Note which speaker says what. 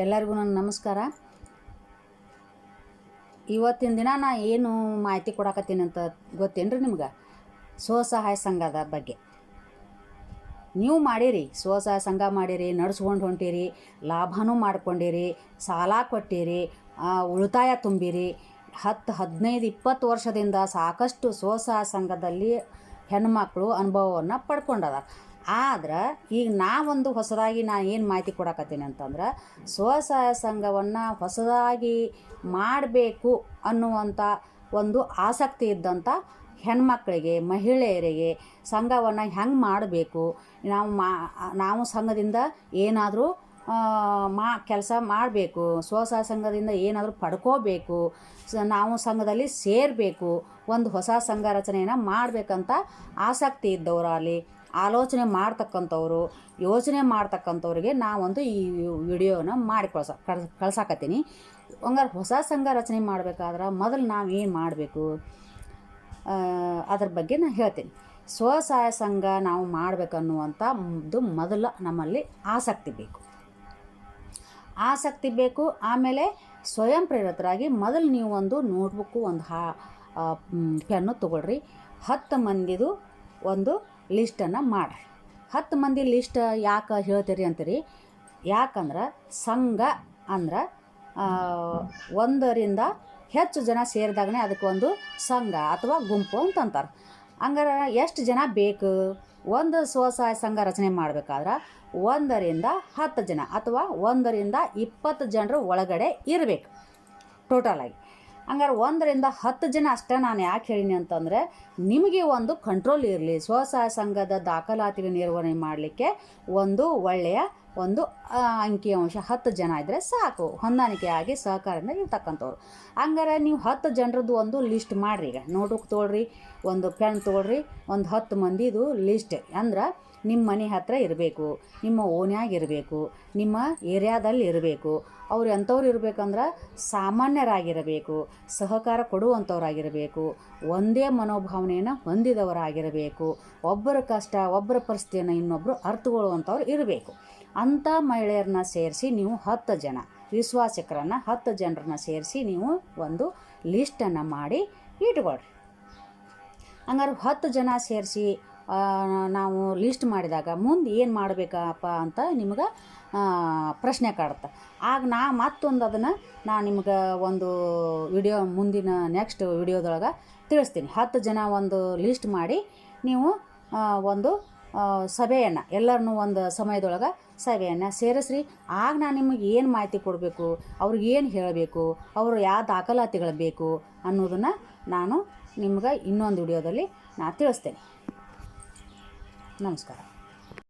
Speaker 1: ಎಲ್ಲರಿಗೂ ನನ್ನ ನಮಸ್ಕಾರ. ಇವತ್ತಿನ ದಿನ ನಾ ಏನು ಮಾಹಿತಿ ಕೊಡಕತ್ತೀನಿ ಅಂತ ಗೊತ್ತೇನು ರೀ ನಿಮ್ಗೆ? ಸ್ವಸಹಾಯ ಸಂಘದ ಬಗ್ಗೆ. ನೀವು ಮಾಡಿರಿ, ಸ್ವಸಹಾಯ ಸಂಘ ಮಾಡಿರಿ, ನಡ್ಸ್ಕೊಂಡು ಹೊಂಟಿರಿ, ಲಾಭನೂ ಮಾಡ್ಕೊಂಡಿರಿ, ಸಾಲ ಕೊಟ್ಟಿರಿ ಉಳಿತಾಯ ತುಂಬಿರಿ. ಹತ್ತು ಹದಿನೈದು ಇಪ್ಪತ್ತು ವರ್ಷದಿಂದ ಸಾಕಷ್ಟು ಸ್ವಸಹಾಯ ಸಂಘದಲ್ಲಿ ಹೆಣ್ಮಕ್ಳು ಅನುಭವವನ್ನು ಪಡ್ಕೊಂಡದ ಆದ್ರೆ ಈಗ ನಾವೊಂದು ಹೊಸದಾಗಿ ನಾ ಏನು ಮಾಹಿತಿ ಕೊಡಕತ್ತೀನಿ ಅಂತಂದ್ರೆ ಸ್ವಸಹಾಯ ಸಂಘವನ್ನು ಹೊಸದಾಗಿ ಮಾಡಬೇಕು ಅನ್ನುವಂಥ ಒಂದು ಆಸಕ್ತಿ ಇದ್ದಂಥ ಹೆಣ್ಮಕ್ಳಿಗೆ, ಮಹಿಳೆಯರಿಗೆ ಸಂಘವನ್ನು ಹೆಂಗೆ ಮಾಡಬೇಕು? ನಾವು ಮಾ, ನಾವು ಸಂಘದಿಂದ ಏನಾದರೂ ಮಾ, ಕೆಲಸ ಮಾಡಬೇಕು. ಸ್ವಸಹಾಯ ಸಂಘದಿಂದ ಏನಾದರೂ ಪಡ್ಕೋಬೇಕು. ನಾವು ಸಂಘದಲ್ಲಿ ಸೇರಬೇಕು. ಒಂದು ಹೊಸ ಸಂಘ ರಚನೆಯನ್ನು ಮಾಡಬೇಕಂತ ಆಸಕ್ತಿ ಇದ್ದವರಲ್ಲಿ ಆಲೋಚನೆ ಮಾಡ್ತಕ್ಕಂಥವ್ರು, ಯೋಚನೆ ಮಾಡ್ತಕ್ಕಂಥವ್ರಿಗೆ ನಾವೊಂದು ಈ ವಿಡಿಯೋನ ಮಾಡಿ ಕಳ್ಸ ಕಳ್ಸ ಕಳ್ಸಾಕತ್ತೀನಿ. ಹಂಗಾರೆ ಹೊಸ ಸಂಘ ರಚನೆ ಮಾಡಬೇಕಾದ್ರೆ ಮೊದಲು ನಾವು ಏನು ಮಾಡಬೇಕು? ಅದ್ರ ಬಗ್ಗೆ ನಾನು ಹೇಳ್ತೀನಿ. ಸ್ವಸಹಾಯ ಸಂಘ ನಾವು ಮಾಡಬೇಕನ್ನುವಂಥ ಒಂದು ಮೊದಲು ನಮ್ಮಲ್ಲಿ ಆಸಕ್ತಿ ಬೇಕು. ಆಸಕ್ತಿ ಬೇಕು, ಆಮೇಲೆ ಸ್ವಯಂ ಪ್ರೇರಿತರಾಗಿ ಮೊದಲು ನೀವು ಒಂದು ನೋಟ್ಬುಕ್ಕು, ಒಂದು ಹಾ ಪೆನ್ನು ತೊಗೊಳ್ರಿ. ಹತ್ತು ಮಂದಿದು ಒಂದು ಲಿಸ್ಟನ್ನು ಮಾಡಿರಿ. ಹತ್ತು ಮಂದಿ ಲಿಸ್ಟ್ ಯಾಕೆ ಹೇಳ್ತೀರಿ ಅಂತೀರಿ? ಯಾಕಂದ್ರೆ ಸಂಘ ಅಂದ್ರೆ ಒಂದರಿಂದ ಹೆಚ್ಚು ಜನ ಸೇರಿದಾಗನೇ ಅದಕ್ಕೆ ಒಂದು ಸಂಘ ಅಥವಾ ಗುಂಪು ಅಂತಂತಾರೆ ಹಂಗಾರೆ ಎಷ್ಟು ಜನ ಬೇಕು? ಒಂದು ಸ್ವಸಹಾಯ ಸಂಘ ರಚನೆ ಮಾಡಬೇಕಾದ್ರೆ ಒಂದರಿಂದ ಹತ್ತು ಜನ ಅಥವಾ ಒಂದರಿಂದ ಇಪ್ಪತ್ತು ಜನರು ಒಳಗಡೆ ಇರಬೇಕು. ಟೋಟಲಾಗಿ ಹಂಗಾರೆ ಒಂದರಿಂದ ಹತ್ತು ಜನ ಅಷ್ಟೇ ನಾನು ಯಾಕೆ ಹೇಳಿನಿ ಅಂತಂದರೆ ನಿಮಗೆ ಒಂದು ಕಂಟ್ರೋಲ್ ಇರಲಿ. ಸ್ವಸಹಾಯ ಸಂಘದ ದಾಖಲಾತಿಗೆ ನಿರ್ವಹಣೆ ಮಾಡಲಿಕ್ಕೆ ಒಂದು ಒಳ್ಳೆಯ ಒಂದು ಅಂಕಿಅಂಶ ಹತ್ತು ಜನ ಇದ್ದರೆ ಸಾಕು. ಹೊಂದಾಣಿಕೆಯಾಗಿ ಸಹಕಾರದಿಂದ ಇರ್ತಕ್ಕಂಥವ್ರು. ಹಂಗಾರೆ ನೀವು ಹತ್ತು ಜನರದ್ದು ಒಂದು ಲಿಸ್ಟ್ ಮಾಡಿರಿ ಈಗ. ನೋಟ್ಬುಕ್ ತೊಗೊಳ್ರಿ ಒಂದು ಪೆನ್ ತೊಗೊಳ್ರಿ ಒಂದು ಹತ್ತು ಮಂದಿದು ಲಿಸ್ಟ್ ಅಂದ್ರೆ ನಿಮ್ಮ ಮನೆ ಹತ್ತಿರ ಇರಬೇಕು, ನಿಮ್ಮ ಓನ್ಯಾಗ ಇರಬೇಕು, ನಿಮ್ಮ ಏರಿಯಾದಲ್ಲಿ ಇರಬೇಕು. ಅವ್ರು ಎಂಥವ್ರು ಇರಬೇಕಂದ್ರೆ ಸಾಮಾನ್ಯರಾಗಿರಬೇಕು, ಸಹಕಾರ ಕೊಡುವಂಥವರಾಗಿರಬೇಕು, ಒಂದೇ ಮನೋಭಾವನೆಯನ್ನು ಹೊಂದಿದವರಾಗಿರಬೇಕು. ಒಬ್ಬರ ಕಷ್ಟ, ಒಬ್ಬರ ಪರಿಸ್ಥಿತಿಯನ್ನು ಇನ್ನೊಬ್ಬರು ಅರ್ಥಗೊಳ್ಳುವಂಥವ್ರು ಇರಬೇಕು. ಅಂಥ ಮಹಿಳೆಯರನ್ನ ಸೇರಿಸಿ ನೀವು ಹತ್ತು ಜನ, ವಿಶ್ವಾಸಕರನ್ನು ಹತ್ತು ಜನರನ್ನ ಸೇರಿಸಿ ನೀವು ಒಂದು ಲಿಸ್ಟನ್ನು ಮಾಡಿ ಇಟ್ಕೊಳ್ರಿ. ಹಂಗಾರೆ ಹತ್ತು ಜನ ಸೇರಿಸಿ ನಾವು ಲಿಸ್ಟ್ ಮಾಡಿದಾಗ ಮುಂದೆ ಏನು ಮಾಡಬೇಕಪ್ಪ ಅಂತ ನಿಮ್ಗೆ ಪ್ರಶ್ನೆ ಕಾಡುತ್ತೆ. ಆಗ ನಾ ಮತ್ತೊಂದು ಅದನ್ನು ನಾ ನಿಮ್ಗೆ ಒಂದು ವಿಡಿಯೋ ಮುಂದಿನ ನೆಕ್ಸ್ಟ್ ವಿಡಿಯೋದೊಳಗೆ ತಿಳಿಸ್ತೀನಿ. ಹತ್ತು ಜನ ಒಂದು ಲಿಸ್ಟ್ ಮಾಡಿ ನೀವು ಒಂದು ಸಭೆಯನ್ನು ಎಲ್ಲರನ್ನೂ ಒಂದು ಸಮಯದೊಳಗೆ ಸಭೆಯನ್ನು ಸೇರಿಸ್ರಿ. ಆಗ ನಾನು ನಿಮಗೆ ಏನು ಮಾಹಿತಿ ಕೊಡಬೇಕು, ಅವ್ರಿಗೆ ಏನು ಹೇಳಬೇಕು, ಅವರು ಯಾವ ದಾಖಲಾತಿಗಳು ಬೇಕು ಅನ್ನೋದನ್ನು ನಾನು ನಿಮ್ಗೆ ಇನ್ನೊಂದು ವಿಡಿಯೋದಲ್ಲಿ ನಾ ತಿಳಿಸ್ತೇನೆ. ನಮಸ್ಕಾರ